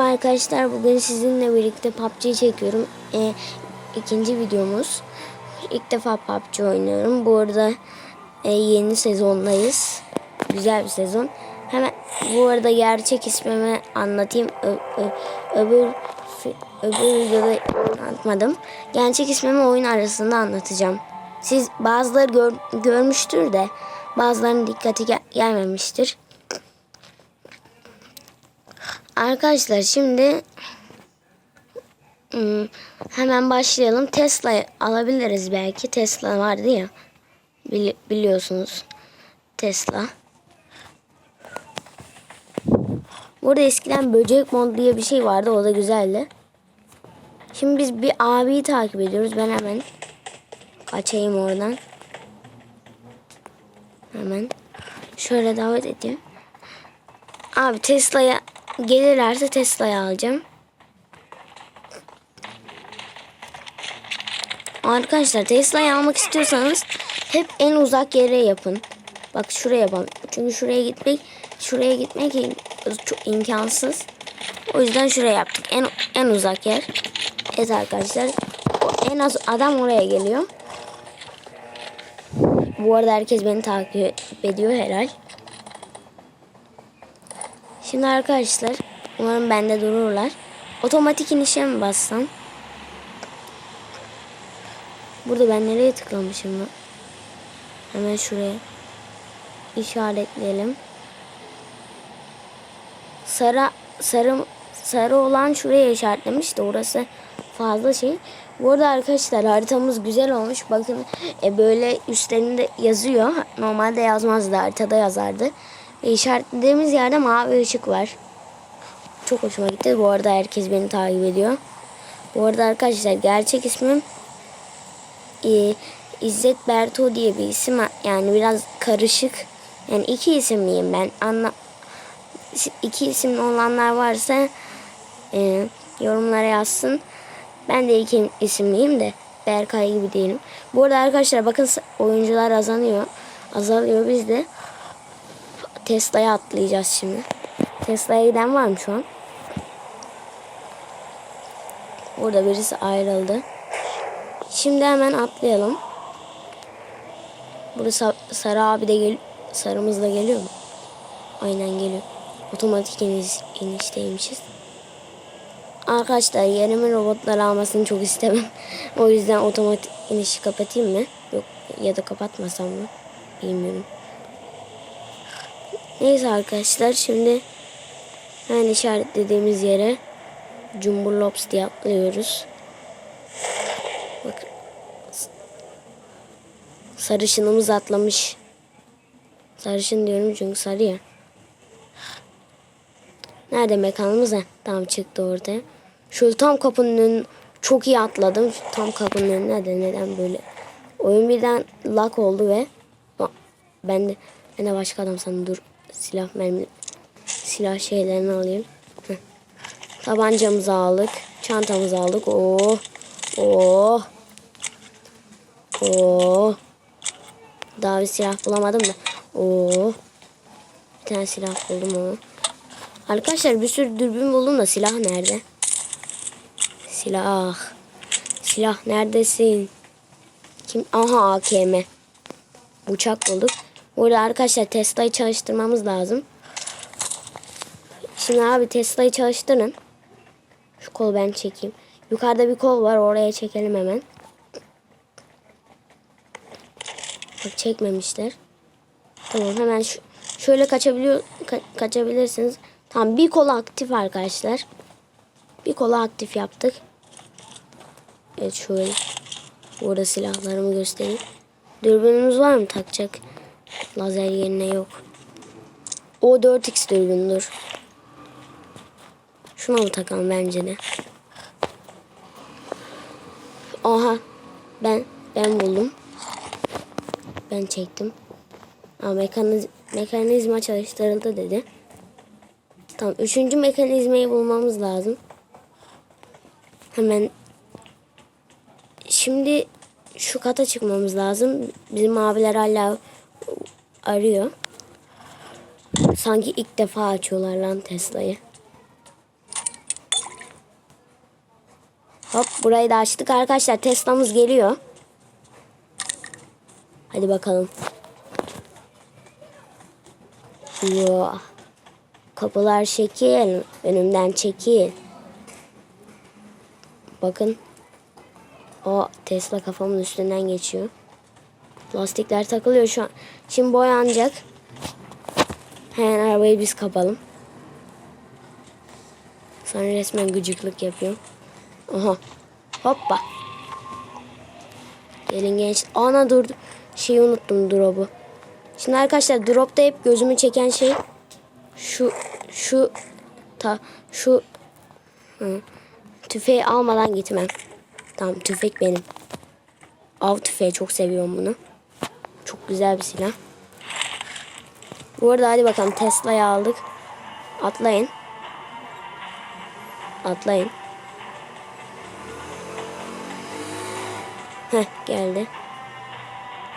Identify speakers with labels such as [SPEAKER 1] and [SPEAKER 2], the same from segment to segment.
[SPEAKER 1] Arkadaşlar bugün sizinle birlikte PUBG çekiyorum. Ee, ikinci videomuz. İlk defa PUBG oynuyorum. Bu arada e, yeni sezondayız. Güzel bir sezon. Hemen bu arada gerçek ismimi anlatayım. Ö, ö, öbür öbür videoda anlatmadım. Gerçek ismimi oyun arasında anlatacağım. Siz bazıları gör, görmüştür de bazılarının dikkati gel- gelmemiştir. Arkadaşlar şimdi hmm, hemen başlayalım. Tesla alabiliriz belki. Tesla vardı ya. Bili- biliyorsunuz. Tesla. Burada eskiden böcek mod diye bir şey vardı. O da güzeldi. Şimdi biz bir abiyi takip ediyoruz. Ben hemen kaçayım oradan. Hemen şöyle davet edeyim. Abi Tesla'ya gelirlerse Tesla'yı alacağım. Arkadaşlar Tesla'yı almak istiyorsanız hep en uzak yere yapın. Bak şuraya yapalım. Çünkü şuraya gitmek şuraya gitmek çok imkansız. O yüzden şuraya yaptık. En en uzak yer. Evet arkadaşlar. O en az adam oraya geliyor. Bu arada herkes beni takip ediyor herhal. Şimdi arkadaşlar umarım bende dururlar. Otomatik inişe mi bassam? Burada ben nereye tıklamışım? Hemen şuraya işaretleyelim. Sarı sarı sarı olan şuraya işaretlemiş de orası fazla şey. Bu arkadaşlar haritamız güzel olmuş. Bakın e, böyle üstlerinde yazıyor. Normalde yazmazdı haritada yazardı. Ve işaretlediğimiz yerde mavi ışık var. Çok hoşuma gitti. Bu arada herkes beni takip ediyor. Bu arada arkadaşlar gerçek ismim e, İzzet Berto diye bir isim. Yani biraz karışık. Yani iki isimliyim ben. Anla iki isimli olanlar varsa e, yorumlara yazsın. Ben de iki isimliyim de Berkay gibi değilim. Bu arada arkadaşlar bakın oyuncular azalıyor. Azalıyor biz de Tesla'ya atlayacağız şimdi. Tesla'ya giden var mı şu an? Burada birisi ayrıldı. Şimdi hemen atlayalım. Burası Sarı abi de gel Sarımız da geliyor mu? Aynen geliyor. Otomatik iniş, inişteymişiz. Arkadaşlar yerimin robotları almasını çok istemem. o yüzden otomatik inişi kapatayım mı? Yok ya da kapatmasam mı? Bilmiyorum. Neyse arkadaşlar şimdi hemen işaretlediğimiz yere Jumbo diye atlıyoruz. Bak sarışınımız atlamış. Sarışın diyorum çünkü sarı ya. Nerede mekanımız? Ha, tamam çıktı ortaya. Şöyle tam kapının önüne çok iyi atladım. Tam kapının önüne de neden böyle. Oyun birden lag oldu ve ben de ben de başka adam sandım. Dur silah mermi silah şeylerini alayım. Heh. Tabancamızı aldık. Çantamızı aldık. Oh. Oh. Oh. Daha bir silah bulamadım da. Oh. Bir tane silah buldum onu. Arkadaşlar bir sürü dürbün buldum da silah nerede? Silah. Silah neredesin? Kim? Aha AKM. Uçak bulduk. Burada arkadaşlar Tesla'yı çalıştırmamız lazım. Şimdi abi Tesla'yı çalıştırın. Şu kolu ben çekeyim. Yukarıda bir kol var. Oraya çekelim hemen. Bak çekmemişler. Tamam hemen şu, şöyle kaçabiliyor ka- kaçabilirsiniz. Tamam bir kolu aktif arkadaşlar. Bir kolu aktif yaptık. Evet şöyle. Burada silahlarımı göstereyim. Dürbünümüz var mı takacak? Lazer yerine yok. O 4x dürbündür. Şuna mı takalım bence de. Aha. Ben ben buldum. Ben çektim. Aa, mekaniz mekanizma çalıştırıldı dedi. Tamam. Üçüncü mekanizmayı bulmamız lazım. Hemen şimdi şu kata çıkmamız lazım. Bizim abiler hala arıyor. Sanki ilk defa açıyorlar lan Tesla'yı. Hop burayı da açtık arkadaşlar. Tesla'mız geliyor. Hadi bakalım. Yo. Kapılar şekil. Önümden çekil. Bakın. O Tesla kafamın üstünden geçiyor. Lastikler takılıyor şu an. Şimdi boyanacak. Hemen arabayı biz kapalım. Sonra resmen gıcıklık yapıyorum. Aha. Hoppa. Gelin genç. Ana dur. Şeyi unuttum drop'u. Şimdi arkadaşlar drop'ta hep gözümü çeken şey şu şu ta şu hı, tüfeği almadan gitmem. Tamam tüfek benim. Av tüfeği çok seviyorum bunu. Çok güzel bir silah. Bu arada hadi bakalım Tesla'yı aldık. Atlayın. Atlayın. Heh geldi.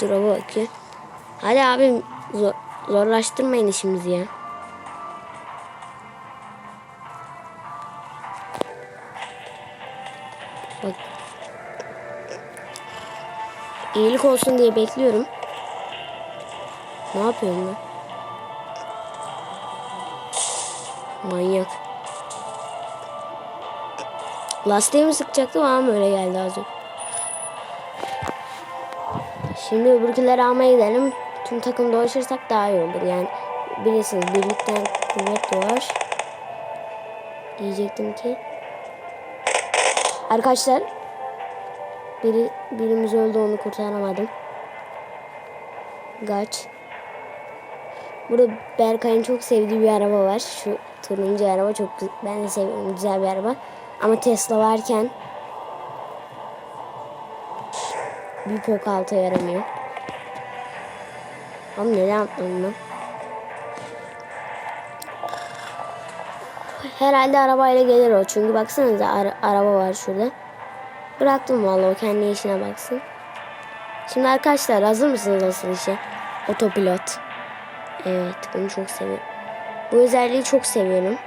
[SPEAKER 1] Drop'a bakıyor. Hadi abim zor, zorlaştırmayın işimizi ya. Bak. İyilik olsun diye bekliyorum. Ne yapıyorum ben? Manyak. Lastiğimi sıkacaktım ama öyle geldi az önce. Şimdi öbürküleri almaya gidelim. Tüm takım dolaşırsak daha iyi olur. Yani bilirsiniz birlikten kuvvet doğar. Diyecektim ki. Arkadaşlar biri, birimiz öldü onu kurtaramadım. Kaç. Burada Berkay'ın çok sevdiği bir araba var. Şu turuncu araba çok ben de seviyorum. Güzel bir araba. Ama Tesla varken bir pok alta yaramıyor. Ama neden atladım ben? Herhalde arabayla gelir o. Çünkü baksanıza ara- araba var şurada. Bıraktım vallahi o kendi işine baksın. Şimdi arkadaşlar hazır mısınız asıl işe? Otopilot. Evet bunu çok seviyorum. Bu özelliği çok seviyorum.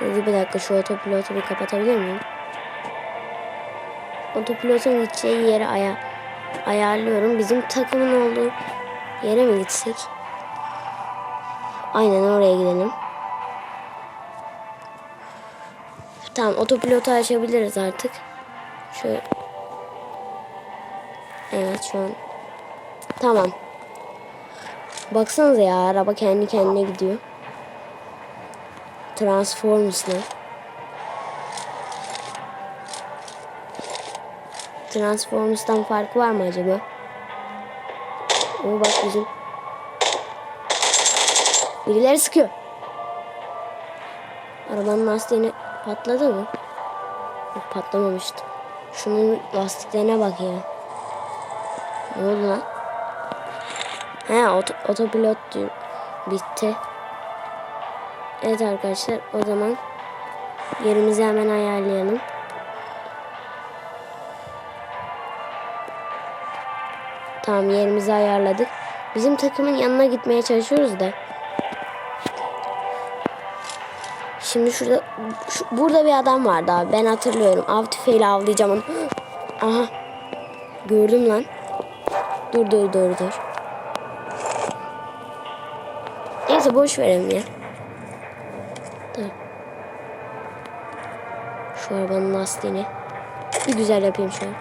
[SPEAKER 1] Bir dakika şu otopilotu bir kapatabilir miyim? Otopilotun gideceği yeri aya ayarlıyorum. Bizim takımın olduğu yere mi gitsek? Aynen oraya gidelim. Tamam otopilotu açabiliriz artık. Şöyle. Evet şu an. Tamam. Baksanıza ya araba kendi kendine gidiyor. Transformers'la. Transformers'tan farkı var mı acaba? O bak bizim. Birileri sıkıyor. Arabanın lastiğini patladı mı? Yok, patlamamıştı. Şunun lastiklerine bak ya. Ne oldu lan? He oto, otopilot diyor. Bitti. Evet arkadaşlar o zaman yerimizi hemen ayarlayalım. Tamam yerimizi ayarladık. Bizim takımın yanına gitmeye çalışıyoruz da. Şimdi şurada şu, burada bir adam vardı abi. Ben hatırlıyorum. Av tüfeğiyle avlayacağım onu. Aha. Gördüm lan. Dur dur dur dur. Neyse boş verelim ya. Şu arabanın lastiğini bir güzel yapayım an.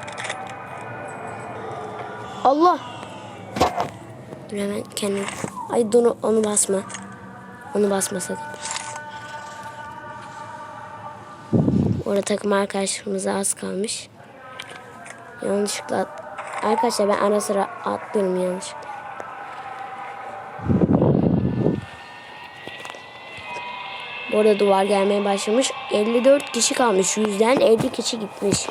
[SPEAKER 1] Allah. Dur hemen kendim. Ay onu, onu basma. Onu basma sakın. Orada takım arkadaşımıza az kalmış. Yanlışlıkla Arkadaşlar ben ara sıra atlıyorum yanlışlıkla. Bu arada duvar gelmeye başlamış. 54 kişi kalmış. Yüzden 50 kişi gitmiş.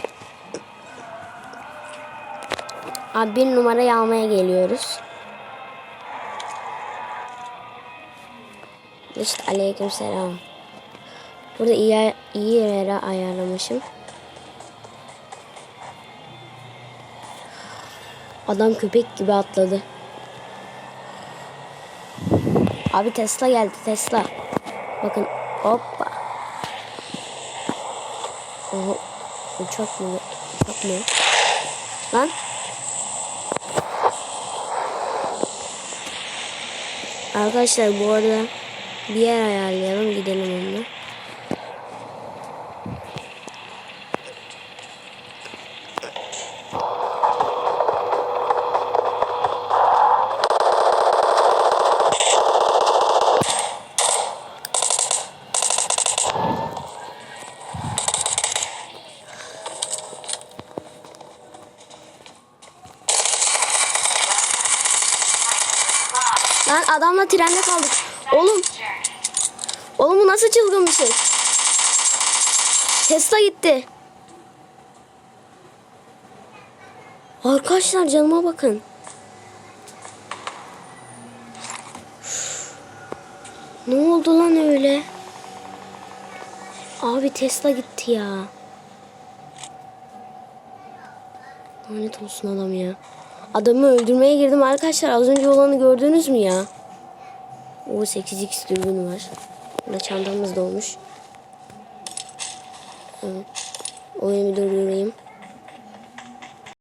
[SPEAKER 1] Abi bir numarayı almaya geliyoruz. İşte aleyküm selam. Burada iyi, iyi yere ayarlamışım. Adam köpek gibi atladı. Abi Tesla geldi Tesla. Bakın hoppa. Oha. Uçak mı? Uçak mı? Lan. Arkadaşlar bu arada bir yer ayarlayalım gidelim onunla. Lan adamla trende kaldık. Oğlum. Oğlum bu nasıl çılgın bir şey? Tesla gitti. Arkadaşlar canıma bakın. Ne oldu lan öyle? Abi Tesla gitti ya. Lanet olsun adam ya. Adamı öldürmeye girdim arkadaşlar. Az önce olanı gördünüz mü ya? O 8x dürbünü var. Burada çantamız dolmuş. Evet. Oyunu bir durdurayım.